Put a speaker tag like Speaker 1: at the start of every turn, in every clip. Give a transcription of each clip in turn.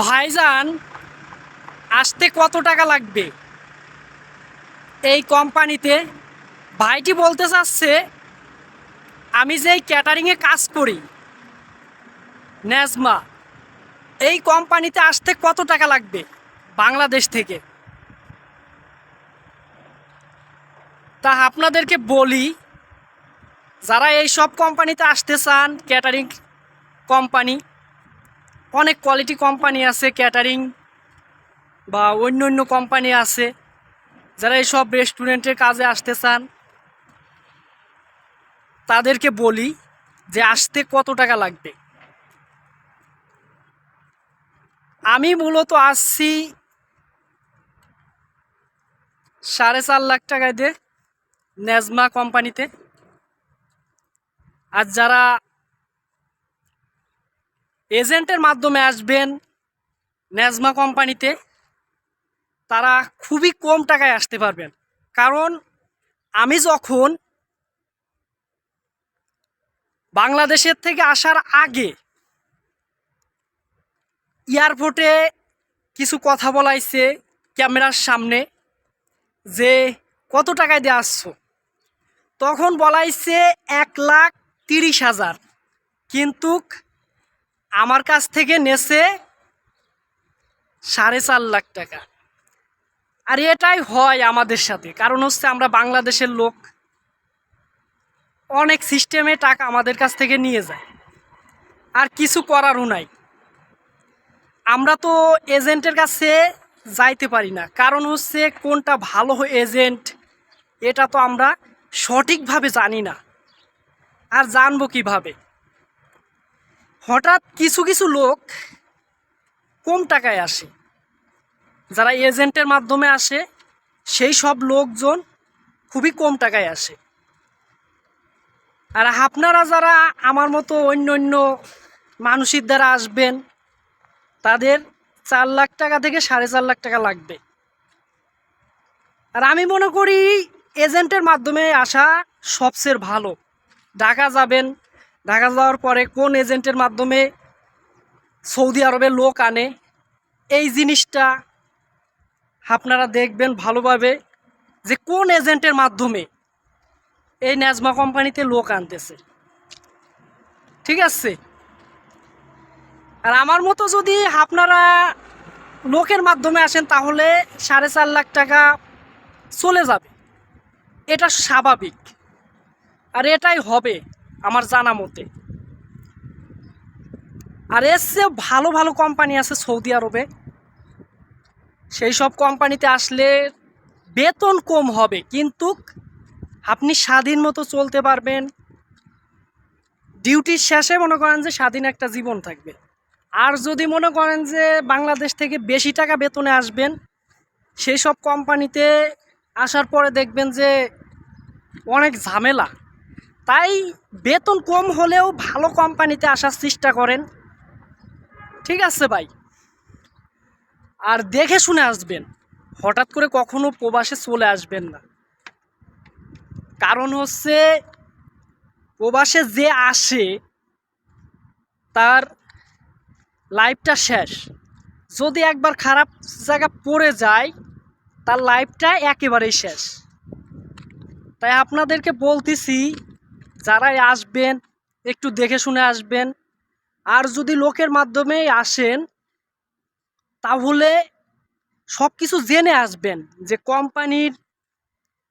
Speaker 1: ভাইজান, আসতে কত টাকা লাগবে? এই কোম্পানিতে ভাইটি বলতে চাচ্ছে, আমি যে ক্যাটারিংয়ে কাজ করি ন্যাজমা এই কোম্পানিতে আসতে কত টাকা লাগবে বাংলাদেশ থেকে? তা আপনাদেরকে বলি, যারা এই সব কোম্পানিতে আসতে চান ক্যাটারিং কোম্পানি অনেক কোয়ালিটি কোম্পানি আছে ক্যাটারিং বা অন্য অন্য কোম্পানি আছে। যারা এই সব রেস্টুরেন্টের কাজে আসতে চান, তাদেরকে বলি যে আসতে কত টাকা লাগবে? আমি মূলত আসছি সাড়ে চার লাখ টাকায় দিয়ে নেজমা কোম্পানিতে আর যারা এজেন্টের মাধ্যমে আসবেন নেজমা কোম্পানিতে, তারা খুবই কম টাকায় আসতে পারবেন। কারণ আমি যখন বাংলাদেশের থেকে আসার আগে এয়ারপোর্টে কিছু কথা বলাইছে ক্যামেরার সামনে, যে কত টাকায় দিয়ে আসছো? তখন বলাইছে এক লাখ তিরিশ হাজার। কিন্তু আমার কাছ থেকে নেছে সাড়ে চার লাখ টাকা। আর এটাই হয় আমাদের সাথে, কারণ হচ্ছে আমরা বাংলাদেশের লোক। অনেক সিস্টেমে টাকা আমাদের কাছ থেকে নিয়ে যায়। আর কিছু করারও নাই। আমরা তো এজেন্টের কাছে যাইতে পারি না, কারণ হচ্ছে কোনটা ভালো এজেন্ট এটা তো আমরা সঠিকভাবে জানি না। আর জানব কীভাবে? হঠাৎ কিছু কিছু লোক কম টাকায় আসে। যারা এজেন্টের মাধ্যমে আসে, সেই সব লোকজন খুবই কম টাকায় আসে। আর আপনারা যারা আমার মতো অন্য অন্য মানুষের দ্বারা আসবেন, তাদের চার লাখ টাকা থেকে সাড়ে চার লাখ টাকা লাগবে। আর আমি মনে করি, এজেন্টের মাধ্যমে আসা সবচেয়ে ভালো। ঢাকা যাবেন ঢাকা যাওয়ার পরে কোন এজেন্টের মাধ্যমে সৌদি আরবের লোক আনে, এই জিনিসটা আপনারা দেখবেন ভালোভাবে যে কোন এজেন্টের মাধ্যমে এই ন্যাজমা কোম্পানিতে লোক আনতেছে। ঠিক আছে? আর আমার মতো যদি আপনারা লোকের মাধ্যমে আসেন, তাহলে সাড়ে চার লাখ টাকা চলে যাবে। এটা স্বাভাবিক। আর এটাই হবে। আমার জানা মতে। আর এর চেয়েও ভালো ভালো কোম্পানি আছে সৌদি আরবে। সেই সব কোম্পানিতে আসলে বেতন কম হবে, কিন্তু আপনি স্বাধীন মতো চলতে পারবেন। ডিউটির শেষে মনে করেন যে স্বাধীন একটা জীবন থাকবে। আর যদি মনে করেন যে বাংলাদেশ থেকে বেশি টাকা বেতনে আসবেন, সেই সব কোম্পানিতে আসার পরে দেখবেন যে অনেক ঝামেলা। তাই বেতন কম হলেও ভালো কোম্পানিতে আসার চেষ্টা করেন। ঠিক আছে ভাই। আর দেখে শুনে আসবেন। হঠাৎ করে কখনো প্রবাসে চলে আসবেন না। কারণ হচ্ছে প্রবাসে যে আসে, তার লাইফটা শেষ। যদি একবার খারাপ জায়গা পড়ে যায়, তার লাইফটা একেবারেই শেষ। তাই আপনাদেরকে বলতেছি যারাই আসবেন, একটু দেখে শুনে আসবেন। আর যদি লোকের মাধ্যমে আসেন, তাহলে সব কিছু জেনে আসবেন যে কোম্পানির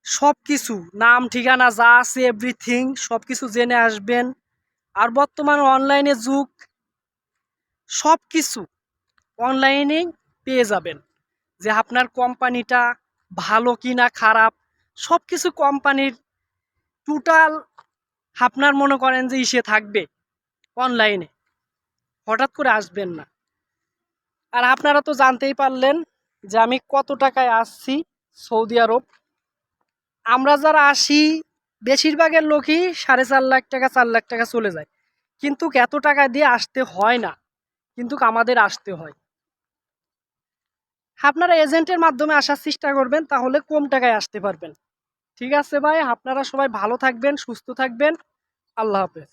Speaker 1: সব কিছু নাম, ঠিকানা যা আছে এভরিথিং সব কিছু জেনে আসবেন। আর বর্তমান অনলাইনে যুগ সব কিছু অনলাইনেই পেয়ে যাবেন যে আপনার কোম্পানিটা ভালো কি না খারাপ সব কিছু কোম্পানির টোটাল আপনার মনে করেন যে ইসে থাকবে অনলাইনে হঠাৎ করে আসবেন না। আর আপনারা তো জানতেই পারলেন যে আমি কত টাকায় আসছি সৌদি আরব। আমরা যারা আসি, বেশিরভাগের লোকই সাড়ে চার লাখ টাকা, চার লাখ টাকা চলে যায়। কিন্তু এত টাকা দিয়ে আসতে হয় না, কিন্তু আমাদের আসতে হয়। আপনারা এজেন্টের মাধ্যমে আসার চেষ্টা করবেন, তাহলে কম টাকায় আসতে পারবেন। ঠিক আছে ভাই আপনারা সবাই ভালো থাকবেন সুস্থ থাকবেন। আল্লাহ হাফেজ।